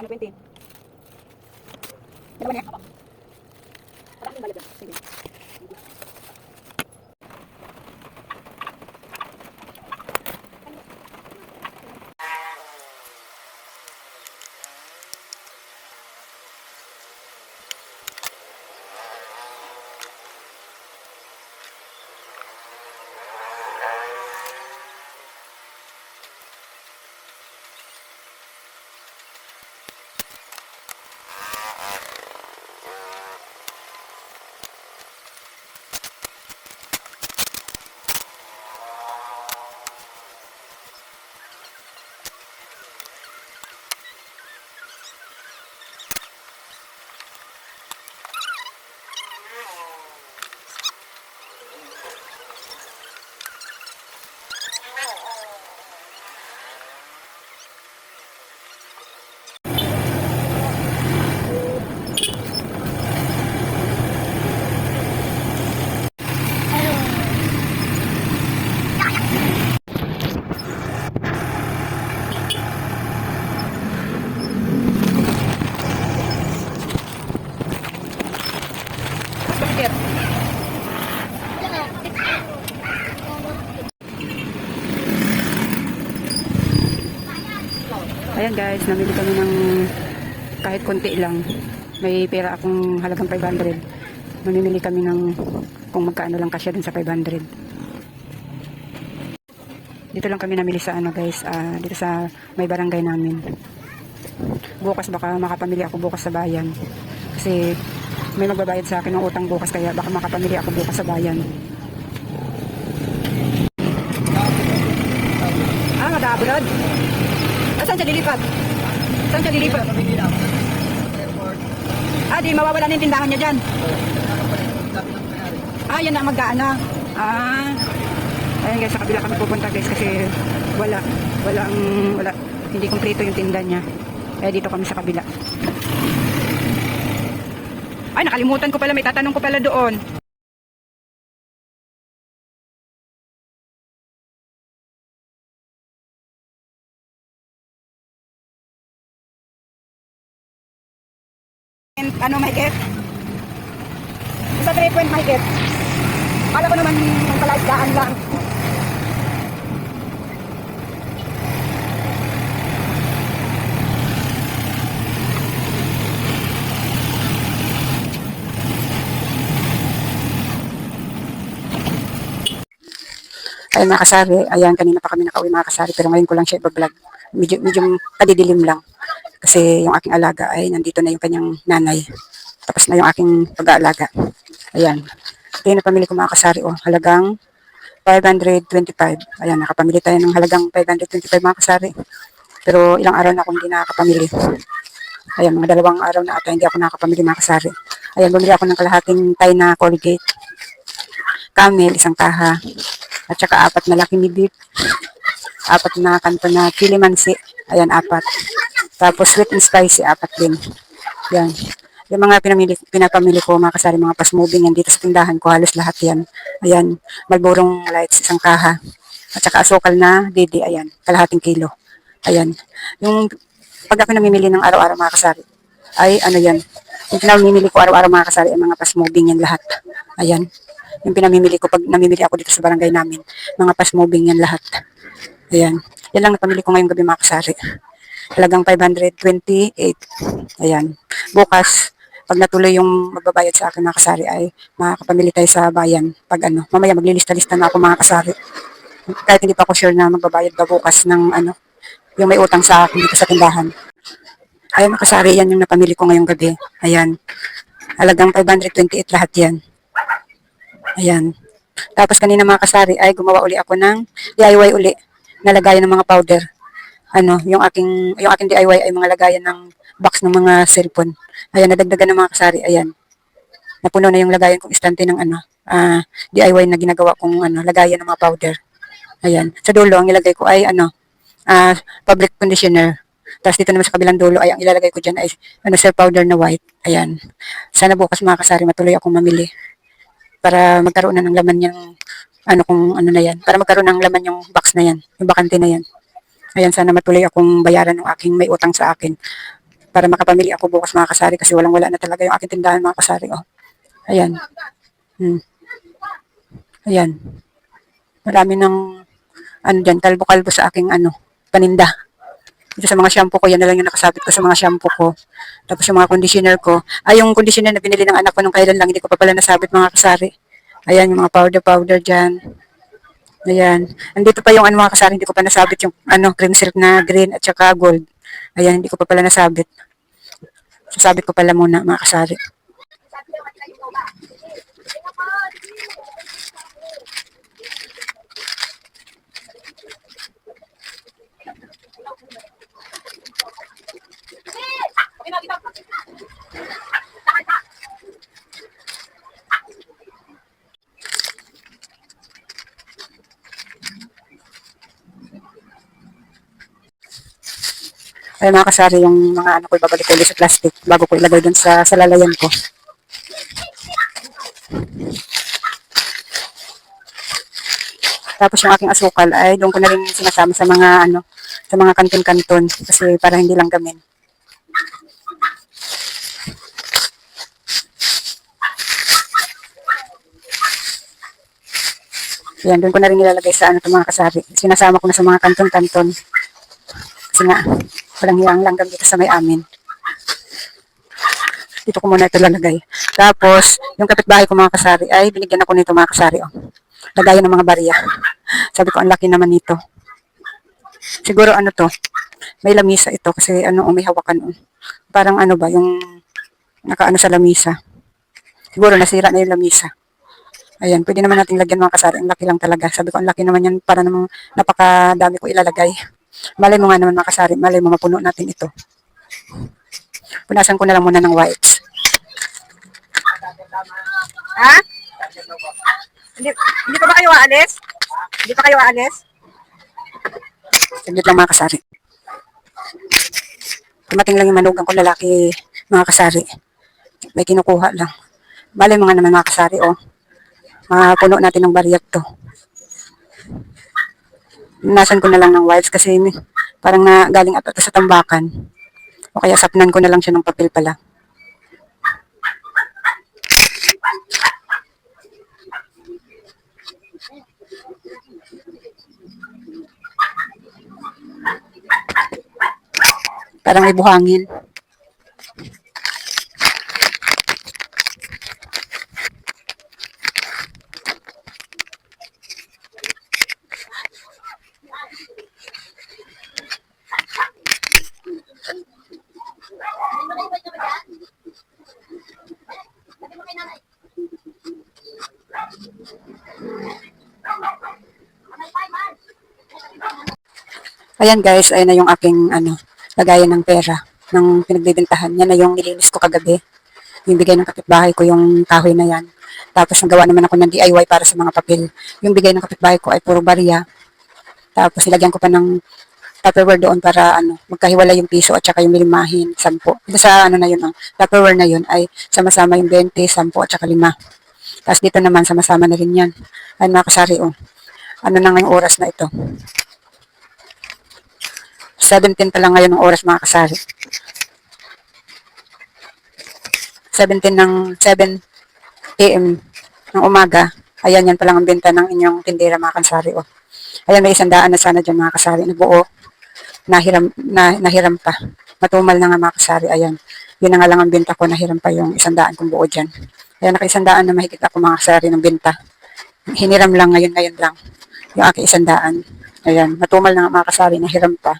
Ano 20? Dalawa niya? Parang yung balad. Sige. Bakit? Ayan guys, namili kami ng kahit konti lang. May pera akong halagang 500. Mamimili kami ng kung magkaano lang kasya dun sa 500. Dito lang kami namili sa ano guys, ah, dito sa may barangay namin. Bukas baka makapamili ako bukas sa bayan. Kasi may magbabayad sa akin ng utang bukas kaya baka makapamili ako bukas sa bayan. Ah, madabrod. Siya lilipat? Saan siya lilipat? Ah, di mawawala na yung tindahan niya dyan. Ah, yan ang magkaano. Ah. Ayun guys, sa kabila kami pupunta guys kasi wala, wala ang, wala, hindi kumpleto yung tinda niya. Kaya dito kami sa kabila. Ay, nakalimutan ko pala, may tatanong ko pala doon. Ano, mahigit? Sa 3 point mahigit. Kala ko naman yung palaisdaan lang. Ay mga kasari, ayan kanina pa kami nakauwi mga kasari pero ngayon ko lang siya i-vlog. Medyo, medyo padidilim lang. Kasi yung aking alaga ay nandito na yung kanyang nanay. Tapos na yung aking pag-aalaga. Ayan. Ito yung napamili ko mga kasari oh, halagang 525. Ayan, nakapamili tayo ng halagang 525 mga kasari. Pero ilang araw na akong hindi nakakapamili. Ayan, mga dalawang araw na ata hindi ako nakakapamili mga kasari. Ayan, bumili ako ng kalahating tay na Colgate. Camel, isang kaha. At saka apat na Lucky Me. Apat na kanto na Kilimansi. Ayan, apat. Tapos sweet and spicy, apat din. Yan. Yung mga pinamili, pinapamili ko, mga kasari, mga fast moving yan dito sa tindahan ko, halos lahat yan. Ayan, malburong lights, isang kaha. At saka asukal na didi, ayan, kalahating kilo. Ayan. Yung pag ako namimili ng araw-araw mga kasari, ay ano yan, yung pinamimili ko araw-araw mga kasari, ay mga fast moving yan lahat. Ayan. Yung pinamimili ko pag namimili ako dito sa barangay namin, mga fast moving yan lahat. Ayan. Yan lang napamili ko ngayong gabi mga kasari. Halagang 528. Ayan. Bukas, pag natuloy yung magbabayad sa akin mga kasari ay makakapamili tayo sa bayan. Pag ano, mamaya maglilista-lista na ako mga kasari. Kahit hindi pa ako sure na magbabayad ba bukas ng ano, yung may utang sa akin dito sa tindahan. Ayan mga kasari, yan yung napamili ko ngayong gabi. Ayan. Halagang 528 lahat yan. Ayan. Tapos kanina mga kasari ay gumawa uli ako ng DIY uli na lagayan ng mga powder. Ano, yung aking yung aking DIY ay mga lagayan ng box ng mga cellphone. Ayan, nadagdagan ng mga kasari. Ayan. Napuno na yung lagayan kong istante ng ano, ah, DIY na ginagawa kong ano, lagayan ng mga powder. Ayan. Sa dulo, ang ilagay ko ay ano, ah, fabric conditioner. Tapos dito naman sa kabilang dulo ay ang ilalagay ko dyan ay ano, self powder na white. Ayan. Sana bukas mga kasari matuloy akong mamili para magkaroon na ng laman yung ano kung ano na yan. Para magkaroon ng laman yung box na yan, yung bakante na yan. Ayan, sana matuloy akong bayaran ng aking may utang sa akin. para makapamili ako bukas mga kasari kasi walang wala na talaga yung aking tindahan mga kasari. Oh. Ayan. Hmm. Ayan. Marami ng ano dyan, kalbo-kalbo sa aking ano, paninda. Dito sa mga shampoo ko, yan na lang yung nakasabit ko sa mga shampoo ko. Tapos yung mga conditioner ko. Ay, yung conditioner na binili ng anak ko nung kailan lang, hindi ko pa pala nasabit mga kasari. Ayan, yung mga powder-powder dyan. Ayan. Andito pa yung ano mga kasari, hindi ko pa nasabit yung ano, cream silk na green at saka gold. Ayan, hindi ko pa pala nasabit. Sasabit ko pala muna mga kasari. Ay mga kasari, yung mga ano ko ibabalik ko sa plastic bago ko ilagay dun sa, sa lalayan ko. Tapos yung aking asukal ay doon ko na rin sinasama sa mga ano, sa mga kanton-kanton kasi para hindi lang gamin. Yan, doon ko na rin nilalagay sa ano, itong mga kasari. Sinasama ko na sa mga kanton-kanton. Kasi nga, walang hiyang langgam dito sa may amin. Dito ko muna ito lalagay. Tapos, yung kapitbahay ko mga kasari, ay binigyan ako nito mga kasari. Oh. Lagayan ng mga barya. Sabi ko, ang laki naman nito. Siguro ano to, may lamisa ito kasi ano, oh, may hawakan. Oh. Parang ano ba, yung nakaano sa lamisa. Siguro nasira na yung lamisa. Ayan, pwede naman natin lagyan mga kasari. Ang laki lang talaga. Sabi ko, ang laki naman yan para namang napakadami ko ilalagay. Malay mo nga naman mga kasari, malay mo mapuno natin ito. Punasan ko na lang muna ng whites. Ha? Hindi, hindi pa ba kayo aalis? Hindi pa kayo aalis? Saglit lang mga kasari. Tumating lang yung manugang ko lalaki mga kasari. May kinukuha lang. Malay mo nga naman mga kasari, oh. Mapuno natin ng baryak to. Nasan ko na lang ng whites kasi may- parang na galing to sa tambakan. O kaya sapnan ko na lang siya ng papel pala. Parang may buhangin. Ayan guys, ayan na yung aking ano, lagayan ng pera ng pinagbibintahan. Yan na yung nilinis ko kagabi. Yung bigay ng kapitbahay ko yung kahoy na yan. Tapos nagawa naman ako ng DIY para sa mga papel. Yung bigay ng kapitbahay ko ay puro barya. Tapos nilagyan ko pa ng Tupperware doon para ano, magkahiwala yung piso at saka yung milimahin, 10. Dito sa ano na yun, ang Tupperware na yun ay sama-sama yung 20, 10 at saka 5. Tapos dito naman sama-sama na rin yan. Ay mga kasari, oh. Ano na ngayong oras na ito? 17 pa lang ngayon ng oras mga kasari. 17 ng 7 a.m. ng umaga. Ayan, yan pa lang ang benta ng inyong tindera mga kasari. Oh. Ayan, may isang daan na sana dyan mga kasari na buo. Nahiram, na, nahiram pa. Matumal na nga mga kasari. Ayan. Yun na nga lang ang benta ko. Nahiram pa yung isang daan kong buo dyan. Ayan, naka daan na mahigit ako mga kasari ng benta. Hiniram lang ngayon, ngayon lang. Yung aking isang daan. Ayan, matumal na nga mga kasari. Nahiram pa.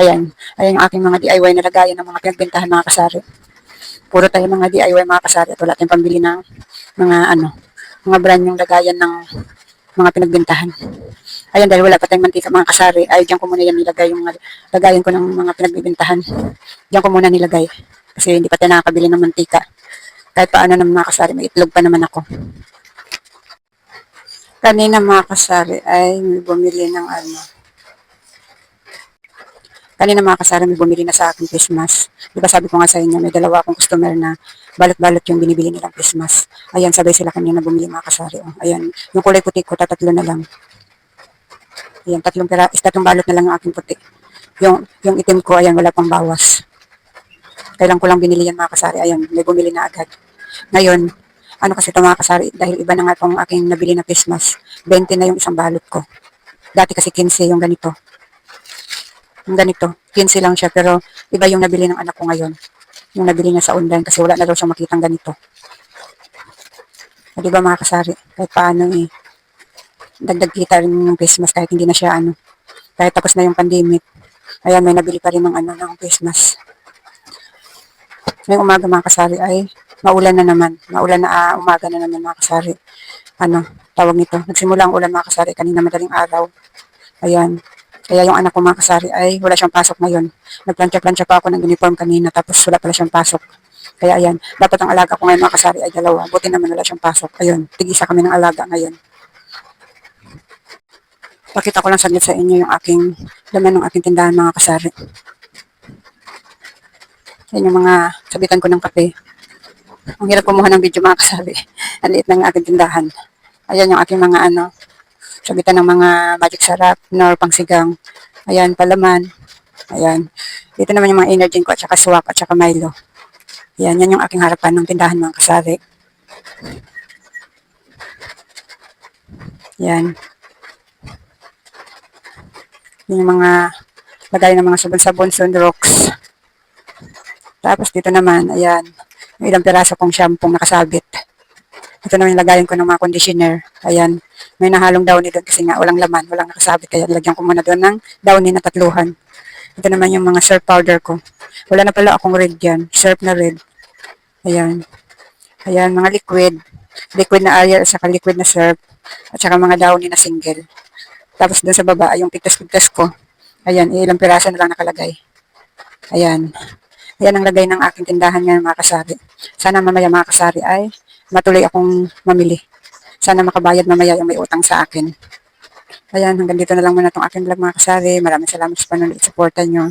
Ayan. Ayan yung aking mga DIY na lagayan ng mga pinagbentahan mga kasari. Puro tayo mga DIY mga kasari at wala tayong pambili ng mga ano, mga brand yung lagayan ng mga pinagbentahan. Ayan, dahil wala pa tayong mantika mga kasari, ay diyan ko muna yan nilagay yung lagayan ko ng mga pinagbibentahan. Diyan ko muna nilagay. Kasi hindi pa tayo nakakabili ng mantika. Kahit paano naman mga kasari, may itlog pa naman ako. Kanina mga kasari ay bumili ng ano, Kanina mga kasara may bumili na sa akin Christmas. Di ba sabi ko nga sa inyo, may dalawa akong customer na balot-balot yung binibili nilang Christmas. Ayan, sabay sila kanina bumili mga kasari. Oh. Ayan, yung kulay puti ko, tatatlo na lang. Ayan, tatlong pera, tatlong balot na lang ang aking puti. Yung, yung itim ko, ayan, wala pang bawas. Kailan ko lang binili yan mga kasari. Ayan, may bumili na agad. Ngayon, ano kasi ito mga kasari, dahil iba na nga itong aking nabili na face mask. 20 na yung isang balot ko. Dati kasi 15 yung ganito. Yung ganito, 15 lang siya pero iba yung nabili ng anak ko ngayon. Yung nabili niya sa online kasi wala na daw siyang makitang ganito. O, di ba mga kasari, kahit paano eh, dagdag kita rin yung mask kahit hindi na siya ano, kahit tapos na yung pandemic. Ayan, may nabili pa rin ng ano, ng mask. Ngayong umaga mga kasari ay maulan na naman. Maulan na ah, umaga na naman mga kasari. Ano, tawag nito. Nagsimula ang ulan mga kasari kanina madaling araw. Ayan. Kaya yung anak ko mga kasari ay wala siyang pasok ngayon. Nagplantya-plantya pa ako ng uniform kanina tapos wala pala siyang pasok. Kaya ayan, dapat ang alaga ko ngayon mga kasari ay dalawa. Buti naman wala siyang pasok. Ayun, tigisa kami ng alaga ngayon. Pakita ko lang saglit sa inyo yung aking laman ng aking tindahan mga kasari. Yan yung mga sabitan ko ng kape. Ang hirap kumuha ng video mga kasari. Ang liit ng aking tindahan. Ayan yung aking mga ano, sabitan ng mga magic sarap, nor pangsigang. Ayan, palaman. Ayan. Dito naman yung mga energy ko at saka swak at saka Milo. Ayan, yan yung aking harapan ng tindahan mga kasari. Yan. Yan yung mga lagay ng mga sabon-sabon, sunrocks. Tapos dito naman, ayan, yung ilang piraso kong shampoo nakasabit. Ito naman yung lagayan ko ng mga conditioner. Ayan, may nahalong downy doon kasi nga walang laman, walang nakasabit. Kaya lagyan ko muna doon ng downy na tatluhan. Ito naman yung mga surf powder ko. Wala na pala akong red dyan. Surf na red. Ayan. Ayan, mga liquid. Liquid na Ariel at saka liquid na surf. At saka mga downy na single. Tapos doon sa baba, ay yung pigtas-pigtas ko. Ayan, ilang piraso na lang nakalagay. Ayan. Ayan ang lagay ng aking tindahan ngayon mga kasari. Sana mamaya mga kasari ay matuloy akong mamili. Sana makabayad mamaya yung may utang sa akin. Ayan, hanggang dito na lang muna itong aking vlog mga kasari. Maraming salamat sa panonood at supportan nyo.